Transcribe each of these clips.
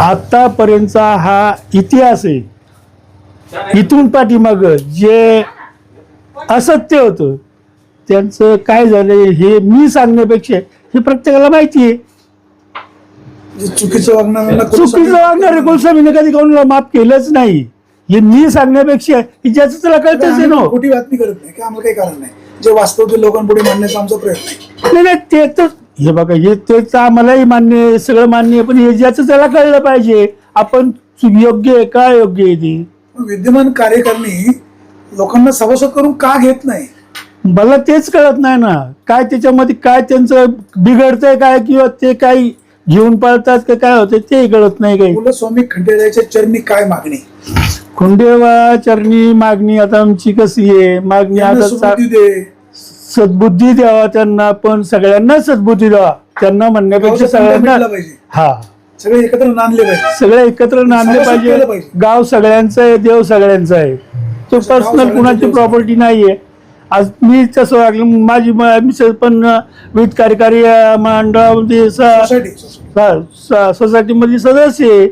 आतापर्यंतचा हा इतिहास आहे. इथून पाठीमाग जे असत्य होतं त्यांचं काय झालं हे मी सांगण्यापेक्षा हे प्रत्येकाला माहिती आहे. चुकीचं वागणाऱ्यांना चुकीचं वागणारे गोस्वामीने कधी कोणाला माफ केलंच नाही. हे मी सांगण्यापेक्षा ज्याचं त्याला कळतच आहे ना. खोटी बातमी करत नाही आम्हाला काही कारण नाही. जे वास्तव ते लोकांपुढे मांडण्याचा आमचा प्रयत्न नाही नाही ते तर हे बघा हे ते तर आम्हालाही मान्य आहे सगळं मान्य आहे पण हे ज्याचं त्याला कळलं पाहिजे. आपण योग्य आहे का योग्य आहे ते? विद्यमान कार्यकारिणी लोकांना सभासद करून का घेत नाही? मला तेच कळत नाही ना. काय त्याच्यामध्ये काय त्यांचं बिघडतंय काय किंवा ते काही घेऊन पळतात का काय होतं तेही कळत नाही काही. कुलस्वामी खंडेरायाच्या चरणी काय मागणी? खुंडेवा चरणी मागणी आता आमची कशी आहे? मागणी आता दे. सद्बुद्धी द्यावा त्यांना पण सगळ्यांना सद्बुद्धी द्यावा. त्यांना म्हणण्यापेक्षा गावचा सगळ्यांना मिटला पाहिजे. हा. सगळे एकत्र नांदले पाहिजे. सगळे एकत्र नांदले पाहिजे. केलं पाहिजे. गाव सगळ्यांचं आहे देव सगळ्यांचा आहे. तो पर्सनल सगळ्यांचं कुणाची देव प्रॉपर्टी नाहीये. आज मी तसं वागलं माझी मिसेस पण विविध कार्यकारी अं, मंडळामध्ये स- सोसायटी सोसायटी. स- स- सोसायटीमध्ये सदस्य आहे.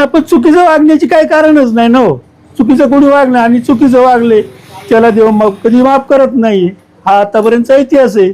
आपण चुकीचं वागण्याची काही कारणच नाही ना हो. चुकीचं कोणी वागणं आणि चुकीचं वागले त्याला देव मग कधी माफ करत नाही. हा आतापर्यंतचा इतिहास आहे.